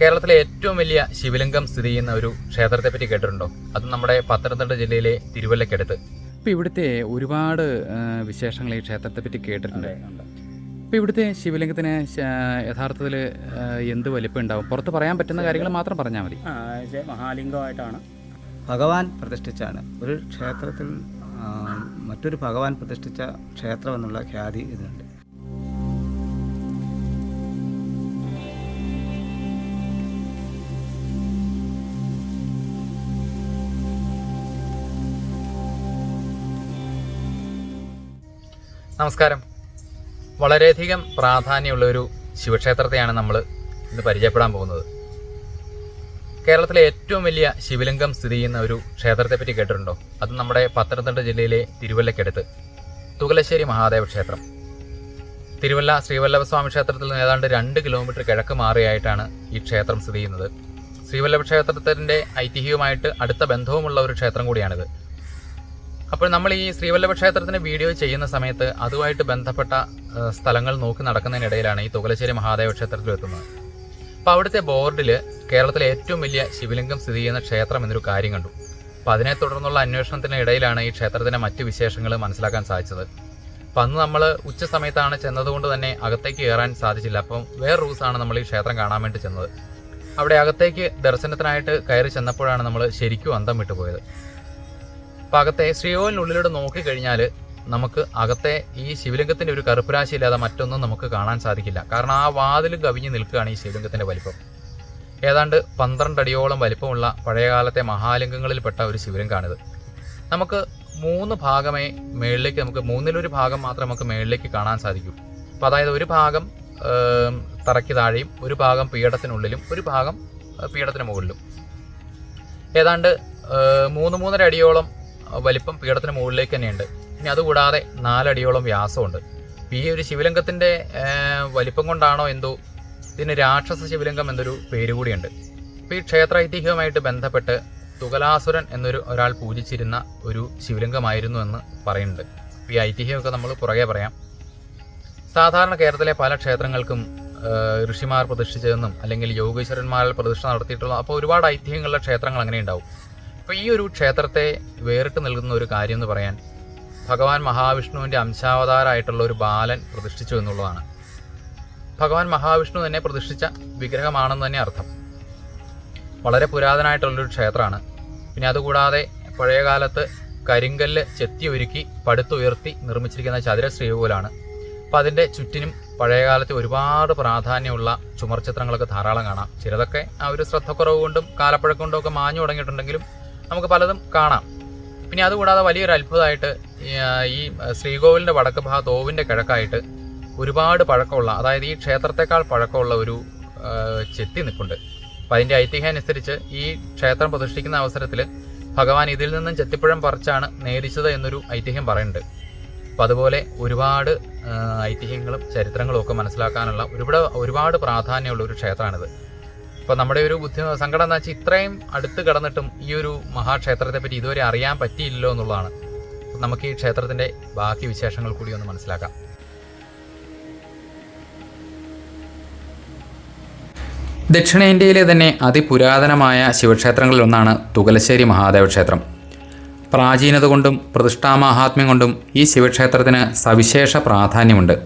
കേരളത്തിലെ ഏറ്റവും വലിയ ശിവലിംഗം സ്ഥിതി ചെയ്യുന്ന ഒരു ക്ഷേത്രത്തെ പറ്റി കേട്ടിട്ടുണ്ടോ? അത് നമ്മുടെ പത്തനംതിട്ട ജില്ലയിലെ തിരുവല്ലക്കടുത്ത് ഇപ്പൊ ഇവിടുത്തെ ഒരുപാട് വിശേഷങ്ങൾ ഈ ക്ഷേത്രത്തെ പറ്റി കേട്ടിട്ടുണ്ട്. ഇപ്പൊ ഇവിടുത്തെ ശിവലിംഗത്തിന് യഥാർത്ഥത്തിൽ എന്ത് വലിപ്പം ഉണ്ടാവും പുറത്ത് പറയാൻ പറ്റുന്ന കാര്യങ്ങൾ മാത്രം പറഞ്ഞാൽ മതി. മഹാലിംഗമായിട്ടാണ്. ഭഗവാൻ പ്രതിഷ്ഠിച്ചാണ്. ഒരു ക്ഷേത്രത്തിൽ മറ്റൊരു ഭഗവാൻ പ്രതിഷ്ഠിച്ച ക്ഷേത്രം എന്നുള്ള ഖ്യാതി ഇതിനുണ്ട് നമസ്കാരം. വളരെയധികം പ്രാധാന്യമുള്ള ഒരു ശിവക്ഷേത്രത്തെയാണ് നമ്മൾ ഇന്ന് പരിചയപ്പെടാൻ പോകുന്നത്. കേരളത്തിലെ ഏറ്റവും വലിയ ശിവലിംഗം സ്ഥിതി ചെയ്യുന്ന ഒരു ക്ഷേത്രത്തെ പറ്റി കേട്ടിട്ടുണ്ടോ? അത് നമ്മുടെ പത്തനംതിട്ട ജില്ലയിലെ തിരുവല്ലക്കടുത്ത് തുകലശ്ശേരി മഹാദേവ ക്ഷേത്രം. തിരുവല്ല ശ്രീവല്ലഭസ്വാമി ക്ഷേത്രത്തിൽ നിന്ന് ഏതാണ്ട് രണ്ട് കിലോമീറ്റർ കിഴക്ക് മാറിയായിട്ടാണ് ഈ ക്ഷേത്രം സ്ഥിതി ചെയ്യുന്നത്. ശ്രീവല്ലഭ ക്ഷേത്രത്തിന്റെ ഐതിഹ്യവുമായിട്ട് അടുത്ത ബന്ധവുമുള്ള ഒരു ക്ഷേത്രം കൂടിയാണിത്. അപ്പോൾ നമ്മൾ ഈ ശ്രീവല്ലഭ ക്ഷേത്രത്തിന് വീഡിയോ ചെയ്യുന്ന സമയത്ത് അതുമായിട്ട് ബന്ധപ്പെട്ട സ്ഥലങ്ങൾ നോക്കി നടക്കുന്നതിനിടയിലാണ് ഈ തുകലശ്ശേരി മഹാദേവ ക്ഷേത്രത്തിൽ എത്തുന്നത്. അപ്പോൾ അവിടുത്തെ ബോർഡിൽ കേരളത്തിലെ ഏറ്റവും വലിയ ശിവലിംഗം സ്ഥിതി ചെയ്യുന്ന ക്ഷേത്രം എന്നൊരു കാര്യം കണ്ടു. അപ്പോൾ അതിനെ തുടർന്നുള്ള അന്വേഷണത്തിന് ഇടയിലാണ് ഈ ക്ഷേത്രത്തിന്റെ മറ്റ് വിശേഷങ്ങൾ മനസ്സിലാക്കാൻ സാധിച്ചത്. അപ്പം അന്ന് നമ്മൾ ഉച്ച സമയത്താണ് ചെന്നതുകൊണ്ട് തന്നെ അകത്തേക്ക് കയറാൻ സാധിച്ചില്ല. അപ്പം വേറെ റൂസാണ് നമ്മൾ ഈ ക്ഷേത്രം കാണാൻ വേണ്ടി ചെന്നത്. അവിടെ അകത്തേക്ക് ദർശനത്തിനായിട്ട് കയറി ചെന്നപ്പോഴാണ് നമ്മൾ ശരിക്കും അന്തം വിട്ടുപോയത്. അപ്പം അകത്തെ ശ്രീകോവിലിനുള്ളിലൂടെ നോക്കിക്കഴിഞ്ഞാൽ നമുക്ക് അകത്തെ ഈ ശിവലിംഗത്തിന്റെ ഒരു കറുപ്പുരാശി ഇല്ലാതെ മറ്റൊന്നും നമുക്ക് കാണാൻ സാധിക്കില്ല. കാരണം ആ വാതിൽ കവിഞ്ഞ് നിൽക്കുകയാണ് ഈ ശിവലിംഗത്തിന്റെ വലിപ്പം. ഏതാണ്ട് പന്ത്രണ്ട് അടിയോളം വലിപ്പമുള്ള പഴയകാലത്തെ മഹാലിംഗങ്ങളിൽപ്പെട്ട ഒരു ശിവലിംഗമാണിത് നമുക്ക് മൂന്ന് ഭാഗമേ മേളിലേക്ക് നമുക്ക് മൂന്നിലൊരു ഭാഗം മാത്രം നമുക്ക് മേളിലേക്ക് കാണാൻ സാധിക്കും. അപ്പം അതായത് ഒരു ഭാഗം തറയ്ക്ക് താഴെയും ഒരു ഭാഗം പീഠത്തിനുള്ളിലും ഒരു ഭാഗം പീഠത്തിന് മുകളിലും. ഏതാണ്ട് മൂന്ന് മൂന്നര അടിയോളം വലിപ്പം പീഠത്തിന് മുകളിലേക്ക് തന്നെയുണ്ട്. ഇനി അതുകൂടാതെ നാലടിയോളം വ്യാസമുണ്ട്. ഈ ഒരു ശിവലിംഗത്തിന്റെ വലിപ്പം കൊണ്ടാണോ എന്തോ ഇതിന് രാക്ഷസ ശിവലിംഗം എന്നൊരു പേര് കൂടിയുണ്ട്. ഇപ്പം ഈ ക്ഷേത്ര ഐതിഹ്യവുമായിട്ട് ബന്ധപ്പെട്ട് തുകലാസുരൻ എന്നൊരു ഒരാൾ പൂജിച്ചിരുന്ന ഒരു ശിവലിംഗമായിരുന്നു എന്ന് പറയുന്നുണ്ട്. ഈ ഐതിഹ്യമൊക്കെ നമ്മൾ പുറകെ പറയാം. സാധാരണ കേരളത്തിലെ പല ക്ഷേത്രങ്ങൾക്കും ഋഷിമാർ പ്രതിഷ്ഠിച്ചതെന്നും അല്ലെങ്കിൽ യോഗീശ്വരന്മാരിൽ പ്രതിഷ്ഠ നടത്തിയിട്ടുള്ള അപ്പോൾ ഒരുപാട് ഐതിഹ്യങ്ങളുള്ള ക്ഷേത്രങ്ങൾ അങ്ങനെ ഉണ്ടാവും അപ്പോൾ ഈ ഒരു ക്ഷേത്രത്തെ വേറിട്ട് നൽകുന്ന ഒരു കാര്യം എന്ന് പറയാൻ ഭഗവാൻ മഹാവിഷ്ണുവിന്റെ അംശാവതാരമായിട്ടുള്ള ഒരു ബാലൻ പ്രതിഷ്ഠിച്ചു എന്നുള്ളതാണ്. ഭഗവാൻ മഹാവിഷ്ണു തന്നെ പ്രതിഷ്ഠിച്ച വിഗ്രഹമാണെന്ന് തന്നെ അർത്ഥം. വളരെ പുരാതനമായിട്ടുള്ളൊരു ക്ഷേത്രമാണ്. പിന്നെ അതുകൂടാതെ പഴയകാലത്ത് കരിങ്കല്ല് ചെത്തി ഒരുക്കി പടുത്തുയർത്തി നിർമ്മിച്ചിരിക്കുന്ന ചതുര ശ്രീകോലാണ് അപ്പം അതിന്റെ ചുറ്റിനും പഴയകാലത്തെ ഒരുപാട് പ്രാധാന്യമുള്ള ചുമർ ചിത്രങ്ങളൊക്കെ ധാരാളം കാണാം. ചിലതൊക്കെ ആ ഒരു ശ്രദ്ധക്കുറവ് കൊണ്ടും കാലപ്പഴക്കം കൊണ്ടും ഒക്കെ മാഞ്ഞു തുടങ്ങിയിട്ടുണ്ടെങ്കിലും നമുക്ക് പലതും കാണാം. പിന്നെ അതുകൂടാതെ വലിയൊരു അത്ഭുതമായിട്ട് ഈ, ശ്രീകോവിലിന്റെ വടക്ക് ഭാഗത്ത് ഓവിന്റെ കിഴക്കായിട്ട് ഒരുപാട് പഴക്കമുള്ള അതായത് ഈ ക്ഷേത്രത്തെക്കാൾ പഴക്കമുള്ള ഒരു ചെത്തി നിൽപ്പുണ്ട്. അപ്പം അതിന്റെ ഐതിഹ്യം അനുസരിച്ച് ഈ ക്ഷേത്രം പ്രതിഷ്ഠിക്കുന്ന അവസരത്തിൽ ഭഗവാൻ ഇതിൽ നിന്നും ചെത്തിപ്പുഴം പറിച്ചാണ് നേരിച്ചത് എന്നൊരു ഐതിഹ്യം പറയുന്നുണ്ട്. അപ്പം അതുപോലെ ഒരുപാട് ഐതിഹ്യങ്ങളും ചരിത്രങ്ങളും ഒക്കെ മനസ്സിലാക്കാനുള്ള ഒരുപാട് ഒരുപാട് പ്രാധാന്യമുള്ള ഒരു ക്ഷേത്രമാണിത്. അപ്പോൾ നമ്മുടെ ഒരു ബുദ്ധി സങ്കടം എന്ന് വെച്ചാൽ ഇത്രയും അടുത്ത് കിടന്നിട്ടും ഈ ഒരു മഹാക്ഷേത്രത്തെ പറ്റി ഇതുവരെ അറിയാൻ പറ്റിയില്ലല്ലോ എന്നുള്ളതാണ്. നമുക്ക് ഈ ക്ഷേത്രത്തിന്റെ ബാക്കി വിശേഷങ്ങൾ കൂടി ഒന്ന് മനസ്സിലാക്കാം. ദക്ഷിണേന്ത്യയിലെ തന്നെ അതിപുരാതനമായ ശിവക്ഷേത്രങ്ങളിൽ ഒന്നാണ് തുകലശ്ശേരി മഹാദേവ ക്ഷേത്രം. പ്രാചീനത കൊണ്ടും പ്രതിഷ്ഠാമാഹാത്മ്യം കൊണ്ടും ഈ ശിവക്ഷേത്രത്തിന് സവിശേഷ പ്രാധാന്യമുണ്ട്.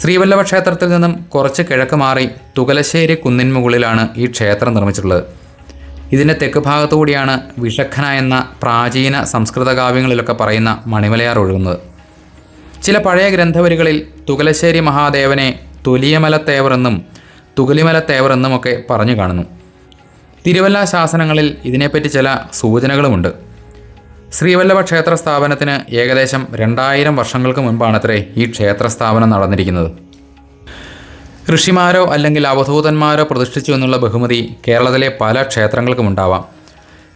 ശ്രീവല്ലഭ ക്ഷേത്രത്തിൽ നിന്നും കുറച്ച് കിഴക്ക് മാറി തുകലശ്ശേരി കുന്നിൻമുകളിലാണ് ഈ ക്ഷേത്രം നിർമ്മിച്ചിട്ടുള്ളത്. ഇതിന്റെ തെക്ക് ഭാഗത്തുകൂടിയാണ് വിഷഖന എന്ന പ്രാചീന സംസ്കൃത കാവ്യങ്ങളിലൊക്കെ പറയുന്ന മണിമലയാർ ഒഴുകുന്നത്. ചില പഴയ ഗ്രന്ഥവരികളിൽ തുകലശ്ശേരി മഹാദേവനെ തൊലിയമലത്തേവർ എന്നും തുകലിമലത്തേവർ എന്നുമൊക്കെ പറഞ്ഞു കാണുന്നു. തിരുവല്ല ശാസനങ്ങളിൽ ഇതിനെപ്പറ്റി ചില സൂചനകളുമുണ്ട്. ശ്രീവല്ലഭ ക്ഷേത്ര സ്ഥാപനത്തിന് ഏകദേശം രണ്ടായിരം വർഷങ്ങൾക്ക് മുൻപാണത്രേ ഈ ക്ഷേത്ര സ്ഥാപനം നടന്നിരിക്കുന്നത്. ഋഷിമാരോ അല്ലെങ്കിൽ അവധൂതന്മാരോ പ്രതിഷ്ഠിച്ചു എന്നുള്ള ബഹുമതി കേരളത്തിലെ പല ക്ഷേത്രങ്ങൾക്കും ഉണ്ടാവാം.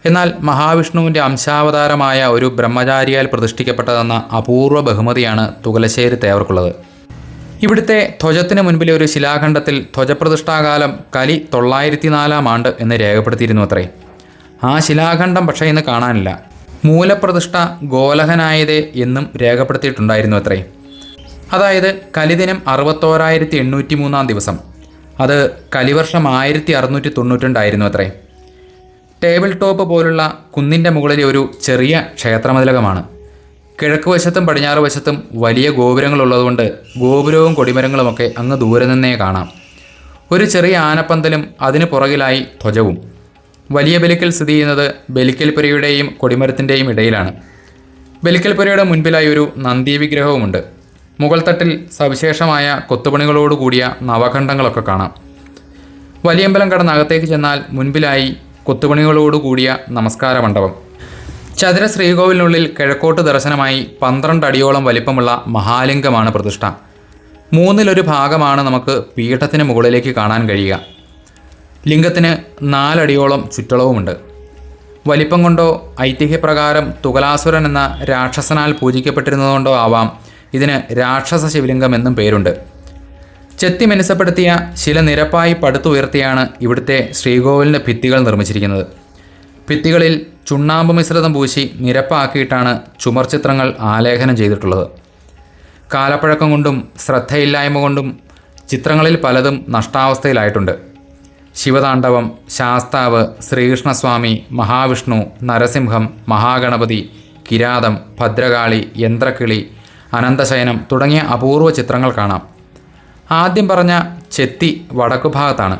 എന്നാൽ മഹാവിഷ്ണുവിന്റെ അംശാവതാരമായ ഒരു ബ്രഹ്മചാരിയാൽ പ്രതിഷ്ഠിക്കപ്പെട്ടതെന്ന അപൂർവ ബഹുമതിയാണ് തുകലശ്ശേരി തേവർക്കുള്ളത്. ഇവിടുത്തെ ധ്വജത്തിന് മുൻപിലെ ഒരു ശിലാഖണ്ഡത്തിൽ ധ്വജപ്രതിഷ്ഠാകാലം കലി തൊള്ളായിരത്തി നാലാം ആണ്ട് എന്ന് രേഖപ്പെടുത്തിയിരുന്നു അത്രേ. ആ ശിലാഖണ്ഡം പക്ഷേ ഇന്ന് കാണാനില്ല. മൂലപ്രതിഷ്ഠ ഗോലഹനായത് എന്നും രേഖപ്പെടുത്തിയിട്ടുണ്ടായിരുന്നു അത്രേ. അതായത് കലിദിനം അറുപത്തോരായിരത്തി എണ്ണൂറ്റി മൂന്നാം ദിവസം. അത് കലിവർഷം ആയിരത്തി അറുന്നൂറ്റി തൊണ്ണൂറ്റിരണ്ടായിരുന്നു അത്രേ. ടേബിൾ ടോപ്പ് പോലുള്ള കുന്നിന്റെ മുകളിലെ ഒരു ചെറിയ ക്ഷേത്രമതിലകമാണ്. കിഴക്ക് വശത്തും പടിഞ്ഞാറ് വശത്തും വലിയ ഗോപുരങ്ങളുള്ളതുകൊണ്ട് ഗോപുരവും കൊടിമരങ്ങളുമൊക്കെ അങ്ങ് ദൂരെ നിന്നേ കാണാം. ഒരു ചെറിയ ആനപ്പന്തലും അതിന് പുറകിലായി ധ്വജവും. വലിയ ബലിക്കൽ സ്ഥിതി ചെയ്യുന്നത് ബലിക്കൽപുരയുടെയും കൊടിമരത്തിന്റെയും ഇടയിലാണ്. ബലിക്കൽപുരയുടെ മുൻപിലായി ഒരു നന്ദി വിഗ്രഹവുമുണ്ട്. മുകൾ തട്ടിൽ സവിശേഷമായ കൊത്തുപണികളോടുകൂടിയ നവഖണ്ഡങ്ങളൊക്കെ കാണാം. വലിയമ്പലം കടന്നകത്തേക്ക് ചെന്നാൽ മുൻപിലായി കൊത്തുപണികളോടുകൂടിയ നമസ്കാര മണ്ഡപം. ചതുര ശ്രീകോവിലിനുള്ളിൽ കിഴക്കോട്ട് ദർശനമായി പന്ത്രണ്ട് അടിയോളം വലിപ്പമുള്ള മഹാലിംഗമാണ് പ്രതിഷ്ഠ. മൂന്നിലൊരു ഭാഗമാണ് നമുക്ക് പീഠത്തിന് മുകളിലേക്ക് കാണാൻ കഴിയുക. ലിംഗത്തിന് നാലടിയോളം ചുറ്റളവുമുണ്ട്. വലിപ്പം കൊണ്ടോ ഐതിഹ്യപ്രകാരം തുകലാസുരൻ എന്ന രാക്ഷസനാൽ പൂജിക്കപ്പെട്ടിരുന്നതുകൊണ്ടോ ആവാം. ഇതിന് രാക്ഷസ ശിവലിംഗം എന്നും പേരുണ്ട്. ചെത്തി മെനസപ്പെടുത്തിയ ശില നിരപ്പായി പടുത്തുയർത്തിയാണ് ഇവിടുത്തെ ശ്രീകോവിലിന്റെ ഭിത്തികൾ നിർമ്മിച്ചിരിക്കുന്നത്. ഭിത്തികളിൽ ചുണ്ണാമ്പ് മിശ്രിതം പൂശി നിരപ്പാക്കിയിട്ടാണ് ചുമർ ചിത്രങ്ങൾ ആലേഖനം ചെയ്തിട്ടുള്ളത്. കാലപ്പഴക്കം കൊണ്ടും ശ്രദ്ധയില്ലായ്മ കൊണ്ടും ചിത്രങ്ങളിൽ പലതും നഷ്ടാവസ്ഥയിലായിട്ടുണ്ട്. ശിവതാണ്ഡവം ശാസ്താവ് ശ്രീകൃഷ്ണസ്വാമി മഹാവിഷ്ണു നരസിംഹം മഹാഗണപതി കിരാതം ഭദ്രകാളി യന്ത്രക്കിളി അനന്തശയനം തുടങ്ങിയ അപൂർവ ചിത്രങ്ങൾ കാണാം. ആദ്യം പറഞ്ഞ ചെത്തി വടക്കു ഭാഗത്താണ്.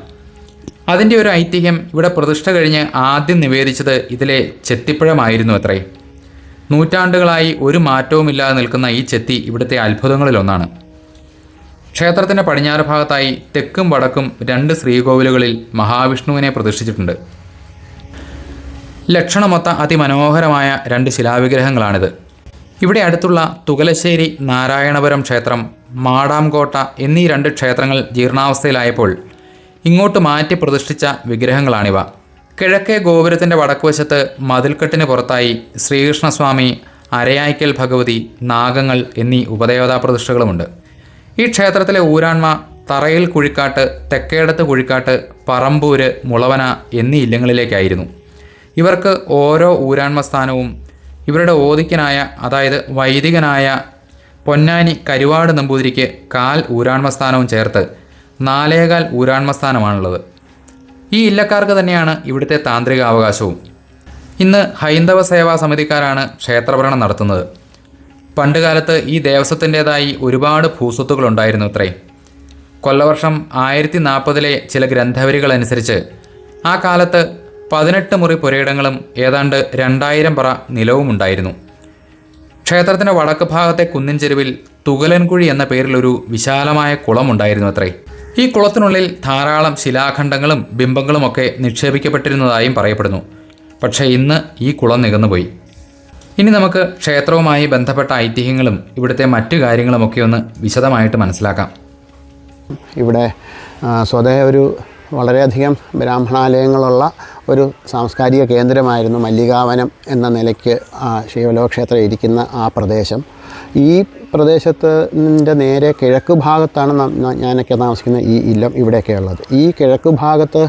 അതിന്റെ ഒരു ഐതിഹ്യം ഇവിടെ പ്രതിഷ്ഠ കഴിഞ്ഞ് ആദ്യം നിവേദിച്ചത് ഇതിലെ ചെത്തിപ്പഴമായിരുന്നു അത്രേ. നൂറ്റാണ്ടുകളായി ഒരു മാറ്റവുമില്ലാതെ നിൽക്കുന്ന ഈ ചെത്തി ഇവിടുത്തെ അത്ഭുതങ്ങളിലൊന്നാണ്. ക്ഷേത്രത്തിന്റെ പടിഞ്ഞാറ് ഭാഗത്തായി തെക്കും വടക്കും രണ്ട് ശ്രീകോവിലുകളിൽ മഹാവിഷ്ണുവിനെ പ്രതിഷ്ഠിച്ചിട്ടുണ്ട്. ലക്ഷണമൊത്ത അതിമനോഹരമായ രണ്ട് ശിലാവിഗ്രഹങ്ങളാണിത്. ഇവിടെ അടുത്തുള്ള തുകലശ്ശേരി നാരായണപുരം ക്ഷേത്രം മാടാംകോട്ട എന്നീ രണ്ട് ക്ഷേത്രങ്ങൾ ജീർണാവസ്ഥയിലായപ്പോൾ ഇങ്ങോട്ട് മാറ്റി പ്രതിഷ്ഠിച്ച വിഗ്രഹങ്ങളാണിവ. കിഴക്കേ ഗോപുരത്തിന്റെ വടക്കുവശത്ത് മതിൽക്കെട്ടിന് പുറത്തായി ശ്രീകൃഷ്ണസ്വാമി അരയായ്ക്കൽ ഭഗവതി നാഗങ്ങൾ എന്നീ ഉപദേവതാ പ്രതിഷ്ഠകളുമുണ്ട്. ഈ ക്ഷേത്രത്തിലെ ഊരാൺമ തറയിൽ കുഴിക്കാട്ട് തെക്കേടത്ത് കുഴിക്കാട്ട് പറമ്പൂര് മുളവന എന്നീ ഇല്ലങ്ങളിലേക്കായിരുന്നു. ഇവർക്ക് ഓരോ ഊരാൺമ സ്ഥാനവും ഇവരുടെ ഓദിക്കനായ അതായത് വൈദികനായ പൊന്നാനി കരുവാട് നമ്പൂതിരിക്ക് കാൽ ഊരാൺമ സ്ഥാനവും ചേർത്ത് നാലേകാൽ ഊരാൺമ സ്ഥാനമാണുള്ളത്. ഈ ഇല്ലക്കാർക്ക് തന്നെയാണ് ഇവിടുത്തെ താന്ത്രിക അവകാശവും ഇന്ന് ഹൈന്ദവ സേവാ സമിതിക്കാരാണ് ക്ഷേത്രഭരണം നടത്തുന്നത്. പണ്ടുകാലത്ത് ഈ ദേവസ്വത്തിന്റെതായി ഒരുപാട് ഭൂസ്വത്തുകളുണ്ടായിരുന്നു അത്രേ കൊല്ലവർഷം ആയിരത്തി നാൽപ്പതിലെ ചില ഗ്രന്ഥവരികൾ അനുസരിച്ച് ആ കാലത്ത് പതിനെട്ട് മുറി പുരയിടങ്ങളും ഏതാണ്ട് രണ്ടായിരം പറ നിലവും ഉണ്ടായിരുന്നു ക്ഷേത്രത്തിന്റെ വടക്ക് ഭാഗത്തെ കുന്നിൻ ചെരുവിൽ തുകലൻകുഴി എന്ന പേരിലൊരു വിശാലമായ കുളമുണ്ടായിരുന്നു അത്രേ ഈ കുളത്തിനുള്ളിൽ ധാരാളം ശിലാഖണ്ഡങ്ങളും ബിംബങ്ങളുമൊക്കെ നിക്ഷേപിക്കപ്പെട്ടിരുന്നതായും പറയപ്പെടുന്നു. പക്ഷേ ഇന്ന് ഈ കുളം നികന്നുപോയി. ഇനി നമുക്ക് ക്ഷേത്രവുമായി ബന്ധപ്പെട്ട ഐതിഹ്യങ്ങളും ഇവിടുത്തെ മറ്റു കാര്യങ്ങളുമൊക്കെ ഒന്ന് വിശദമായിട്ട് മനസ്സിലാക്കാം. ഇവിടെ സ്വതേ ഒരു വളരെയധികം ബ്രാഹ്മണാലയങ്ങളുള്ള ഒരു സാംസ്കാരിക കേന്ദ്രമായിരുന്നു മല്ലികാവനം എന്ന നിലയ്ക്ക് ശിവലോകക്ഷേത്രം ഇരിക്കുന്ന ആ പ്രദേശം. ഈ പ്രദേശത്ത് നിന്റെ നേരെ കിഴക്ക് ഭാഗത്താണ് ഞാനൊക്കെ താമസിക്കുന്ന ഈ ഇല്ലം ഇവിടെയൊക്കെ ഉള്ളത്. ഈ കിഴക്ക് ഭാഗത്ത്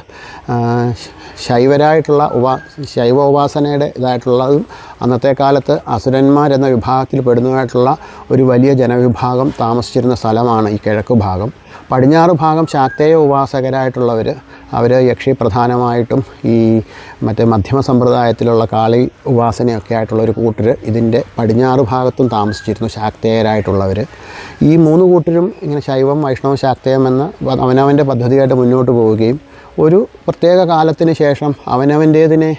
ശൈവരായിട്ടുള്ള ഉപാ ശൈവ ഉപാസനയുടെ ഇതായിട്ടുള്ളതും അന്നത്തെ കാലത്ത് അസുരന്മാരെന്ന വിഭാഗത്തിൽ പെടുന്നതായിട്ടുള്ള ഒരു വലിയ ജനവിഭാഗം താമസിച്ചിരുന്ന സ്ഥലമാണ് ഈ കിഴക്ക് ഭാഗം. പടിഞ്ഞാറ് ഭാഗം ശാക്തേയ ഉപാസകരായിട്ടുള്ളവർ അവർ യക്ഷി പ്രധാനമായിട്ടും ഈ മറ്റേ മധ്യമ സമ്പ്രദായത്തിലുള്ള കാളി ഉപാസനയൊക്കെ ആയിട്ടുള്ള ഒരു കൂട്ടർ ഇതിന്റെ പടിഞ്ഞാറ് ഭാഗത്തും താമസിച്ചിരുന്നു ശാക്തേയരായിട്ടുള്ളവർ ഈ മൂന്ന് കൂട്ടരും ഇങ്ങനെ ശൈവം വൈഷ്ണവം ശാക്തേയം എന്ന അവനവന്റെ പദ്ധതിയായിട്ട് മുന്നോട്ട് പോവുകയും ഒരു പ്രത്യേക കാലത്തിന് ശേഷം അവനവന്റേതിനെ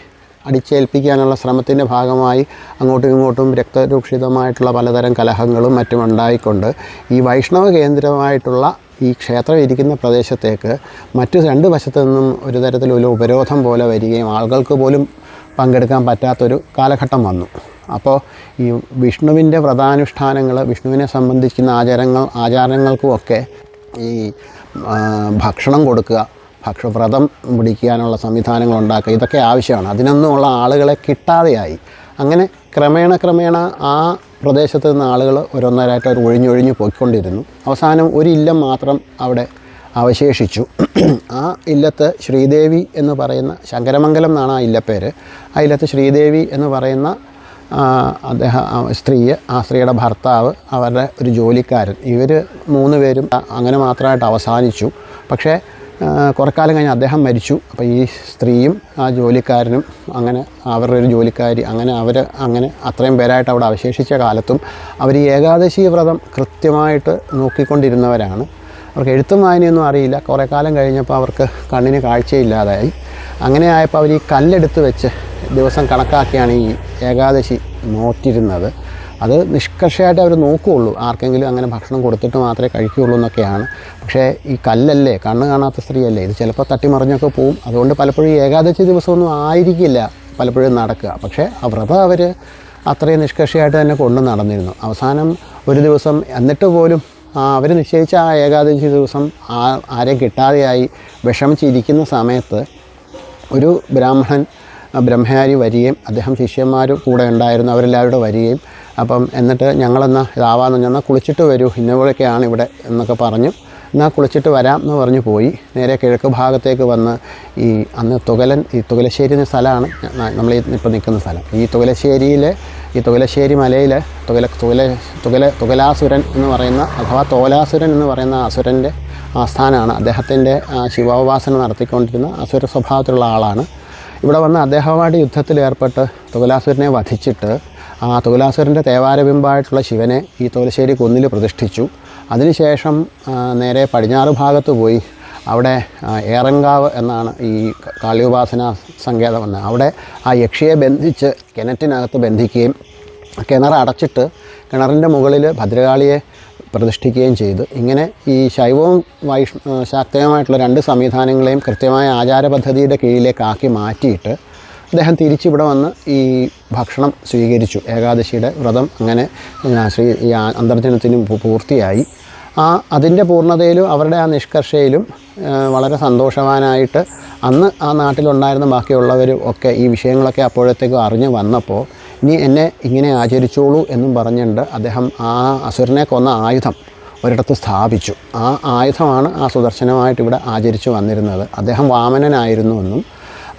അടിച്ചേൽപ്പിക്കാനുള്ള ശ്രമത്തിന്റെ ഭാഗമായി അങ്ങോട്ടും ഇങ്ങോട്ടും രക്തരൂക്ഷിതമായിട്ടുള്ള പലതരം കലഹങ്ങളും മറ്റും ഉണ്ടായിക്കൊണ്ട് ഈ വൈഷ്ണവ കേന്ദ്രമായിട്ടുള്ള ഈ ക്ഷേത്രം ഇരിക്കുന്ന പ്രദേശത്തേക്ക് മറ്റു രണ്ട് വശത്തു നിന്നും ഒരു തരത്തിലൊരു ഉപരോധം പോലെ വരികയും ആളുകൾക്ക് പോലും പങ്കെടുക്കാൻ പറ്റാത്തൊരു കാലഘട്ടം വന്നു. അപ്പോൾ ഈ വിഷ്ണുവിന്റെ വ്രതാനുഷ്ഠാനങ്ങൾ വിഷ്ണുവിനെ സംബന്ധിക്കുന്ന ആചാരങ്ങൾ ആചാരങ്ങൾക്കുമൊക്കെ ഈ ഭക്ഷണം കൊടുക്കുക ഭക്ഷ വ്രതം പിടിക്കാനുള്ള സംവിധാനങ്ങൾ ഉണ്ടാക്കുക ഇതൊക്കെ ആവശ്യമാണ്. അതിനൊന്നുമുള്ള ആളുകളെ കിട്ടാതെയായി. അങ്ങനെ ക്രമേണ ക്രമേണ ആ പ്രദേശത്ത് നിന്ന് ആളുകൾ ഓരോന്നേരായിട്ട് അവർ ഒഴിഞ്ഞൊഴിഞ്ഞ് പോയിക്കൊണ്ടിരുന്നു. അവസാനം ഒരു ഇല്ലം മാത്രം അവിടെ അവശേഷിച്ചു. ആ ഇല്ലത്ത് ശ്രീദേവി എന്ന് പറയുന്ന ശങ്കരമംഗലം എന്നാണ് ആ ഇല്ലപ്പേര്. ആ ഇല്ലത്ത് ശ്രീദേവി എന്ന് പറയുന്ന അദ്ദേഹം സ്ത്രീയെ സ്ത്രീ ആ സ്ത്രീയുടെ ഭർത്താവ് അവരുടെ ഒരു ജോലിക്കാരൻ. ഇവർ മൂന്ന് പേരും അങ്ങനെ മാത്രമായിട്ട് അവസാനിച്ചു. പക്ഷേ ആ, കുറേ കാലം കഴിഞ്ഞ് അദ്ദേഹം മരിച്ചു. അപ്പോൾ ഈ സ്ത്രീയും ആ ജോലിക്കാരനും അങ്ങനെ അവരുടെ ഒരു ജോലിക്കാരി അങ്ങനെ അവർ അങ്ങനെ അത്രയും പേരായിട്ട് അവിടെ അവശേഷിച്ച കാലത്തും അവർ ഈ ഏകാദശി വ്രതം കൃത്യമായിട്ട് നോക്കിക്കൊണ്ടിരുന്നവരാണ്. അവർക്ക് എഴുത്തും വായനയൊന്നും അറിയില്ല. കുറേ കാലം കഴിഞ്ഞപ്പോൾ അവർക്ക് കണ്ണിന് കാഴ്ചയില്ലാതായി. അങ്ങനെ ആയപ്പോൾ അവർ ഈ കല്ലെടുത്ത് വെച്ച് ദിവസം കണക്കാക്കിയാണ് ഈ ഏകാദശി നോറ്റിരുന്നത്. അത് നിഷ്കർഷയായിട്ട് അവർ നോക്കുകയുള്ളൂ ആർക്കെങ്കിലും അങ്ങനെ ഭക്ഷണം കൊടുത്തിട്ട് മാത്രമേ കഴിക്കുകയുള്ളൂ എന്നൊക്കെയാണ്. പക്ഷേ ഈ കല്ലല്ലേ കണ്ണ് കാണാത്ത സ്ത്രീയല്ലേ ഇത് ചിലപ്പോൾ തട്ടിമറിഞ്ഞൊക്കെ പോവും. അതുകൊണ്ട് പലപ്പോഴും ഏകാദശി ദിവസമൊന്നും ആയിരിക്കില്ല പലപ്പോഴും നടക്കുക. പക്ഷേ ആ വ്രതം അവർ അത്രയും നിഷ്കർഷയായിട്ട് തന്നെ കൊണ്ടു നടന്നിരുന്നു. അവസാനം ഒരു ദിവസം എന്നിട്ട് പോലും അവർ നിശ്ചയിച്ച ആ ഏകാദശി ദിവസം ആ ആരെയും കിട്ടാതെയായി വിഷമിച്ചിരിക്കുന്ന സമയത്ത് ഒരു ബ്രാഹ്മണൻ ബ്രഹ്മചാരി വരികയും അദ്ദേഹം ശിഷ്യന്മാർ കൂടെ ഉണ്ടായിരുന്നു. അവരെല്ലാവരും വരികയും അപ്പം എന്നിട്ട് ഞങ്ങളെന്നാ ഇതാവാന്ന് പറഞ്ഞാൽ കുളിച്ചിട്ട് വരൂ ഇന്നപോലെയൊക്കെയാണ് ഇവിടെ എന്നൊക്കെ പറഞ്ഞു. എന്നാൽ കുളിച്ചിട്ട് വരാം എന്ന് പറഞ്ഞു പോയി. നേരെ കിഴക്ക് ഭാഗത്തേക്ക് വന്ന് ഈ അന്ന് തുകലൻ ഈ തുകലശ്ശേരി എന്ന സ്ഥലമാണ് നമ്മൾ ഇപ്പോൾ നിൽക്കുന്ന സ്ഥലം. ഈ തുകലശ്ശേരിയിലെ ഈ തുകലശ്ശേരി മലയിൽ തുകല തുകല തുകല തുകലാസുരൻ എന്ന് പറയുന്ന അഥവാ തോലാസുരൻ എന്ന് പറയുന്ന അസുരന്റെ ആസ്ഥാനമാണ്. അദ്ദേഹത്തിന്റെ ശിവോപാസന നടത്തിക്കൊണ്ടിരുന്ന അസുര സ്വഭാവത്തിലുള്ള ആളാണ്. ഇവിടെ വന്ന് അദ്ദേഹവുമായിട്ട് യുദ്ധത്തിൽ ഏർപ്പെട്ട് തുകലാസുരനെ വധിച്ചിട്ട് ആ തുകലാസുരന്റെ തേവാരബിംബമായിട്ടുള്ള ശിവനെ ഈ തോലശ്ശേരി കുന്നിൽ പ്രതിഷ്ഠിച്ചു. അതിനുശേഷം നേരെ പടിഞ്ഞാറ് ഭാഗത്ത് പോയി അവിടെ ഏറങ്കാവ് എന്നാണ് ഈ കാളിയോപാസന സങ്കേതം എന്ന് അവിടെ ആ യക്ഷിയെ ബന്ധിച്ച് കിണറ്റിനകത്ത് ബന്ധിക്കുകയും കിണർ അടച്ചിട്ട് കിണറിന്റെ മുകളിൽ ഭദ്രകാളിയെ പ്രതിഷ്ഠിക്കുകയും ചെയ്തു. ഇങ്ങനെ ഈ ശൈവവും വൈഷ്ണ ശാക്തവുമായിട്ടുള്ള രണ്ട് സംവിധാനങ്ങളെയും കൃത്യമായ ആചാരപദ്ധതിയുടെ കീഴിലേക്ക് ആക്കി മാറ്റിയിട്ട് അദ്ദേഹം തിരിച്ചിവിടെ വന്ന് ഈ ഭക്ഷണം സ്വീകരിച്ചു. ഏകാദശിയുടെ വ്രതം അങ്ങനെ ശ്രീ ഈ അന്തർജനത്തിനും പൂർത്തിയായി. ആ അതിന്റെ പൂർണതയിലും അവരുടെ ആ നിഷ്കർഷയിലും വളരെ സന്തോഷവാനായിട്ട് അന്ന് ആ നാട്ടിലുണ്ടായിരുന്ന ബാക്കിയുള്ളവരും ഒക്കെ ഈ വിഷയങ്ങളൊക്കെ അപ്പോഴത്തേക്കും അറിഞ്ഞു വന്നപ്പോൾ ഇനി എന്നെ ഇങ്ങനെ ആചരിച്ചോളൂ എന്നും പറഞ്ഞുകൊണ്ട് അദ്ദേഹം ആ അസുരനെ കൊന്ന ആയുധം ഒരിടത്ത് സ്ഥാപിച്ചു. ആ ആയുധമാണ് ആ സുദർശനമായിട്ട് ഇവിടെ ആചരിച്ചു വന്നിരുന്നത്. അദ്ദേഹം വാമനനായിരുന്നു എന്നും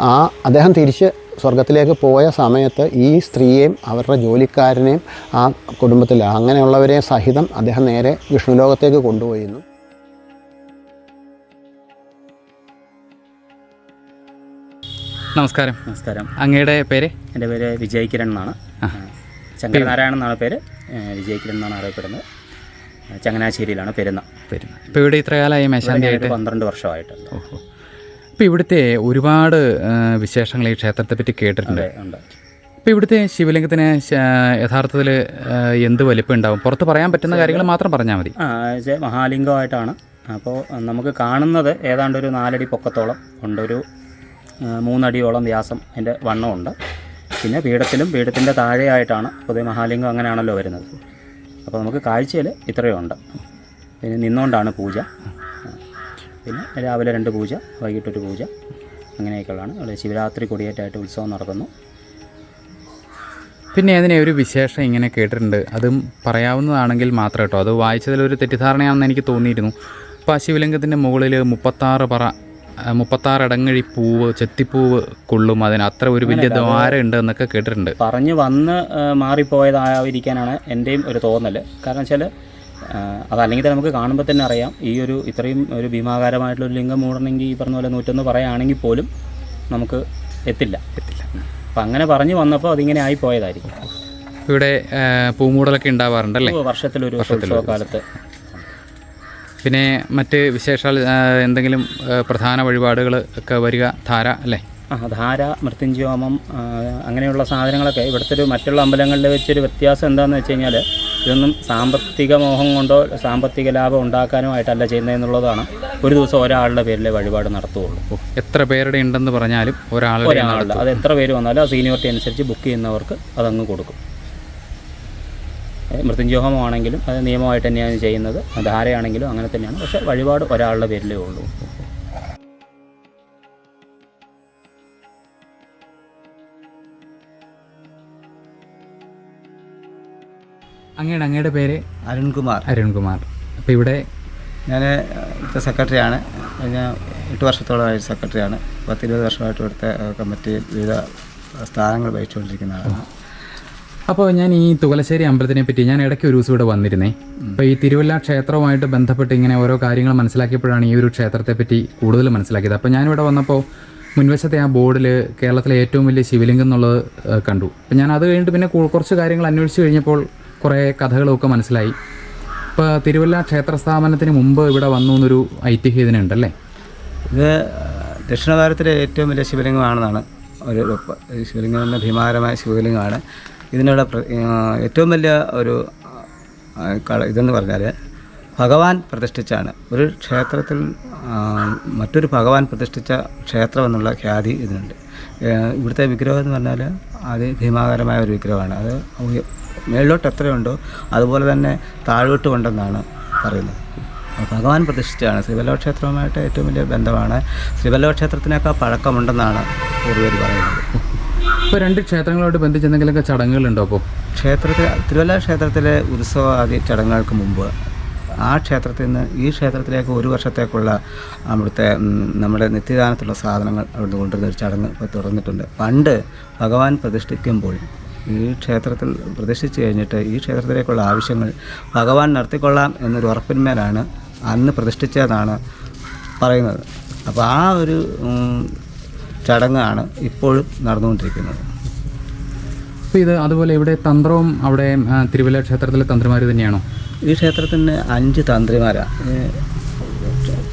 ആ അദ്ദേഹം തിരിച്ച് സ്വർഗത്തിലേക്ക് പോയ സമയത്ത് ഈ സ്ത്രീയെയും അവരുടെ ജോലിക്കാരനെയും ആ കുടുംബത്തിൽ അങ്ങനെയുള്ളവരെ സഹിതം അദ്ദേഹം നേരെ വിഷ്ണുലോകത്തേക്ക് കൊണ്ടുപോയിരുന്നു. നമസ്കാരം. നമസ്കാരം. അങ്ങയുടെ പേര്? എന്റെ പേര് വിജയ് കിരൺ എന്നാണ് ശങ്കരനാരായണൻ എന്നാണ് പേര്. വിജയ് കിരൺ എന്നാണ് അറിയപ്പെടുന്നത്. ചങ്ങനാശ്ശേരിയിലാണ് പെരുന്ന പെരുന്ന ഇപ്പോൾ ഇവിടെ ഇത്രകാലമായി മേശാന്തി ആയിട്ട് പന്ത്രണ്ട് വർഷമായിട്ടുണ്ട് ഇപ്പോൾ ഇവിടുത്തെ ഒരുപാട് വിശേഷങ്ങൾ ഈ ക്ഷേത്രത്തെ പറ്റി കേട്ടിട്ടുണ്ട്. ഇപ്പോൾ ഇവിടുത്തെ ശിവലിംഗത്തിന് യഥാർത്ഥത്തിൽ എന്ത് വലിപ്പം ഉണ്ടാവും പുറത്ത് പറയാൻ പറ്റുന്ന കാര്യങ്ങൾ മാത്രം പറഞ്ഞാൽ മതി. മഹാലിംഗമായിട്ടാണ്. അപ്പോൾ നമുക്ക് കാണുന്നത് ഏതാണ്ട് ഒരു നാലടി പൊക്കത്തോളം ഉണ്ടൊരു മൂന്നടിയോളം വ്യാസം അതിന്റെ വണ്ണമുണ്ട്. പിന്നെ പീഠത്തിലും പീഠത്തിന്റെ താഴെയായിട്ടാണ് പൊതുവെ മഹാലിംഗം അങ്ങനെയാണല്ലോ വരുന്നത്. അപ്പോൾ നമുക്ക് കാഴ്ചയിൽ ഇത്രയും ഉണ്ട് പിന്നെ നിന്നുകൊണ്ടാണ് പൂജ. പിന്നെ രാവിലെ രണ്ട് പൂജ വൈകിട്ടൊരു പൂജ. അങ്ങനെയൊക്കെയുള്ളതാണ്. അവിടെ ശിവരാത്രി കൊടിയേറ്റായിട്ട് ഉത്സവം നടക്കുന്നു. പിന്നെ അതിനെ ഒരു വിശേഷം ഇങ്ങനെ കേട്ടിട്ടുണ്ട്. അതും പറയാവുന്നതാണെങ്കിൽ മാത്രം കേട്ടോ. അത് വായിച്ചതിൽ ഒരു തെറ്റിദ്ധാരണയാണെന്ന് എനിക്ക് തോന്നിയിരുന്നു. അപ്പോൾ ആ ശിവലിംഗത്തിന്റെ മുകളിൽ മുപ്പത്താറ് പറ മുപ്പത്താറ് ഇടങ്ങഴി പൂവ് ചെത്തിപ്പൂവ് കൊള്ളും. അതിന് അത്ര ഒരു വലിയ ദ്വാരം ഉണ്ട് എന്നൊക്കെ കേട്ടിട്ടുണ്ട്. പറഞ്ഞു വന്ന് മാറിപ്പോയതായിരിക്കാനാണ് എന്റെയും ഒരു തോന്നൽ കാരണം വെച്ചാൽ അതല്ലെങ്കിൽ തന്നെ നമുക്ക് കാണുമ്പോൾ തന്നെ അറിയാം. ഈ ഒരു ഇത്രയും ഒരു ഭീമാകാരമായിട്ടുള്ള ഒരു ലിംഗം മൂടണമെങ്കിൽ ഈ പറഞ്ഞ പോലെ നൂറ്റൊന്ന് പറയുകയാണെങ്കിൽ പോലും നമുക്ക് എത്തില്ല. എത്തില്ല. അപ്പം അങ്ങനെ പറഞ്ഞു വന്നപ്പോൾ അതിങ്ങനെ ആയി പോയതായിരിക്കും ഇവിടെ പൂമൂടലൊക്കെ ഉണ്ടാവാറുണ്ടല്ലേ? അല്ലേ വർഷത്തിലൊരു കാലത്ത് പിന്നെ മറ്റ് വിശേഷാൽ എന്തെങ്കിലും പ്രധാന വഴിപാടുകൾ ഒക്കെ വരിക ധാര അല്ലേ? ധാര മൃത്യുഞ്ജോമം അങ്ങനെയുള്ള സാധനങ്ങളൊക്കെ ഇവിടുത്തെ ഒരു മറ്റുള്ള അമ്പലങ്ങളിൽ വെച്ചൊരു വ്യത്യാസം എന്താണെന്ന് വെച്ച് കഴിഞ്ഞാൽ ഇതൊന്നും സാമ്പത്തിക മോഹം കൊണ്ടോ സാമ്പത്തിക ലാഭം ഉണ്ടാക്കാനോ ആയിട്ടല്ല ചെയ്യുന്നതെന്നുള്ളതാണ് ഒരു ദിവസം ഒരാളുടെ പേരിലെ വഴിപാട് നടത്തുകയുള്ളൂ. എത്ര പേരുടെ ഉണ്ടെന്ന് പറഞ്ഞാലും ഒരാളുടെ ഒരാളുടെ അത് എത്ര പേര് വന്നാലും ആ സീനിയോറിറ്റി അനുസരിച്ച് ബുക്ക് ചെയ്യുന്നവർക്ക് അതങ്ങ് കൊടുക്കും. മൃത്യുഞ്ജോഹമാണെങ്കിലും അത് നിയമമായിട്ട് തന്നെയാണ് ചെയ്യുന്നത് ധാരയാണെങ്കിലും അങ്ങനെ തന്നെയാണ് പക്ഷേ വഴിപാട് ഒരാളുടെ പേരിലേ ഉള്ളൂ. അങ്ങയുടെ അങ്ങയുടെ പേര് അരുൺകുമാർ. അരുൺകുമാർ. അപ്പോൾ ഇവിടെ ഞാൻ ഇവിടുത്തെ സെക്രട്ടറിയാണ്. ഞാൻ എട്ട് വർഷത്തോളമായി സെക്രട്ടറിയാണ്. പത്തിരുപത് വർഷമായിട്ട് ഇവിടുത്തെ കമ്മിറ്റിയിൽ വിവിധ സ്ഥാനങ്ങൾ വഹിച്ചുകൊണ്ടിരിക്കുന്ന ആളാണ്. അപ്പോൾ ഞാൻ ഈ തുകലശ്ശേരി അമ്പലത്തിനെ പറ്റി ഞാൻ ഇടയ്ക്ക് ഒരു ദിവസം ഇവിടെ വന്നിരുന്നേ. അപ്പോൾ ഈ തിരുവല്ല ക്ഷേത്രവുമായിട്ട് ബന്ധപ്പെട്ട് ഇങ്ങനെ ഓരോ കാര്യങ്ങൾ മനസ്സിലാക്കിയപ്പോഴാണ് ഈ ഒരു ക്ഷേത്രത്തെ പറ്റി കൂടുതൽ മനസ്സിലാക്കിയത്. അപ്പോൾ ഞാനിവിടെ വന്നപ്പോൾ മുൻവശത്തെ ആ ബോർഡിൽ കേരളത്തിലെ ഏറ്റവും വലിയ ശിവലിംഗം എന്നുള്ളത് കണ്ടു. അപ്പോൾ ഞാൻ അത് കഴിഞ്ഞിട്ട് പിന്നെ കുറച്ച് കാര്യങ്ങൾ അന്വേഷിച്ച് കഴിഞ്ഞപ്പോൾ കുറേ കഥകളൊക്കെ മനസ്സിലായി. ഇപ്പോൾ തിരുവല്ല ക്ഷേത്ര സ്ഥാപനത്തിന് മുമ്പ് ഇവിടെ വന്നു എന്നൊരു ഐതിഹ്യം ഇതിനുണ്ടല്ലേ ഇത് ദക്ഷിണഭാരതത്തിലെ ഏറ്റവും വലിയ ശിവലിംഗമാണെന്നാണ് ഒരു. ശിവലിംഗം എന്ന ഭീമാകരമായ ശിവലിംഗമാണ്. ഇതിനുള്ള ഏറ്റവും വലിയ ഒരു ഇതെന്ന് പറഞ്ഞാൽ ഭഗവാൻ പ്രതിഷ്ഠിച്ചാണ്. ഒരു ക്ഷേത്രത്തിൽ മറ്റൊരു ഭഗവാൻ പ്രതിഷ്ഠിച്ച ക്ഷേത്രം എന്നുള്ള ഖ്യാതി ഇതിനുണ്ട്. ഇവിടുത്തെ വിഗ്രഹം എന്ന് പറഞ്ഞാൽ അത് ഭീമാകരമായ ഒരു വിഗ്രഹമാണ്. അത് മേളിലോട്ട് എത്രയുണ്ടോ അതുപോലെ തന്നെ താഴോട്ട് ഉണ്ടെന്നാണ് പറയുന്നത്. ഭഗവാൻ പ്രതിഷ്ഠിച്ചാണ് ശ്രീവല്ലഭ ക്ഷേത്രവുമായിട്ട് ഏറ്റവും വലിയ ബന്ധമാണ്. ശ്രീവല്ലഭ ക്ഷേത്രത്തിനൊക്കെ പഴക്കമുണ്ടെന്നാണ് പൂർവർ പറയുന്നത്. ഇപ്പോൾ രണ്ട് ക്ഷേത്രങ്ങളോട് ബന്ധിച്ച് എന്തെങ്കിലുമൊക്കെ ചടങ്ങുകളുണ്ടോ അപ്പോൾ? ക്ഷേത്രത്തിൽ തിരുവല്ല ക്ഷേത്രത്തിലെ ഉത്സവ ആദ്യ ചടങ്ങുകൾക്ക് മുമ്പ് ആ ക്ഷേത്രത്തിൽ നിന്ന് ഈ ക്ഷേത്രത്തിലേക്ക് ഒരു വർഷത്തേക്കുള്ള അവിടുത്തെ നമ്മുടെ നിത്യദാനത്തുള്ള സാധനങ്ങൾ അവിടുന്ന് കൊണ്ടുവരുന്ന ഒരു ചടങ്ങ് ഇപ്പോൾ തുടർന്നിട്ടുണ്ട് പണ്ട് ഭഗവാൻ പ്രതിഷ്ഠിക്കുമ്പോൾ ഈ ക്ഷേത്രത്തിൽ പ്രതിഷ്ഠിച്ച് കഴിഞ്ഞിട്ട് ഈ ക്ഷേത്രത്തിലേക്കുള്ള ആവശ്യങ്ങൾ ഭഗവാൻ നടത്തിക്കൊള്ളാം എന്നൊരു ഉറപ്പിന്മേലാണ് അന്ന് പ്രതിഷ്ഠിച്ചതെന്നാണ് പറയുന്നത്. അപ്പോൾ ആ ഒരു ചടങ്ങാണ് ഇപ്പോഴും നടന്നുകൊണ്ടിരിക്കുന്നത്. അപ്പോൾ ഇത് അതുപോലെ ഇവിടെ തന്ത്രവും അവിടെ തിരുവല്ല ക്ഷേത്രത്തിലെ തന്ത്രിമാർ തന്നെയാണോ? ഈ ക്ഷേത്രത്തിന് അഞ്ച് തന്ത്രിമാരാണ്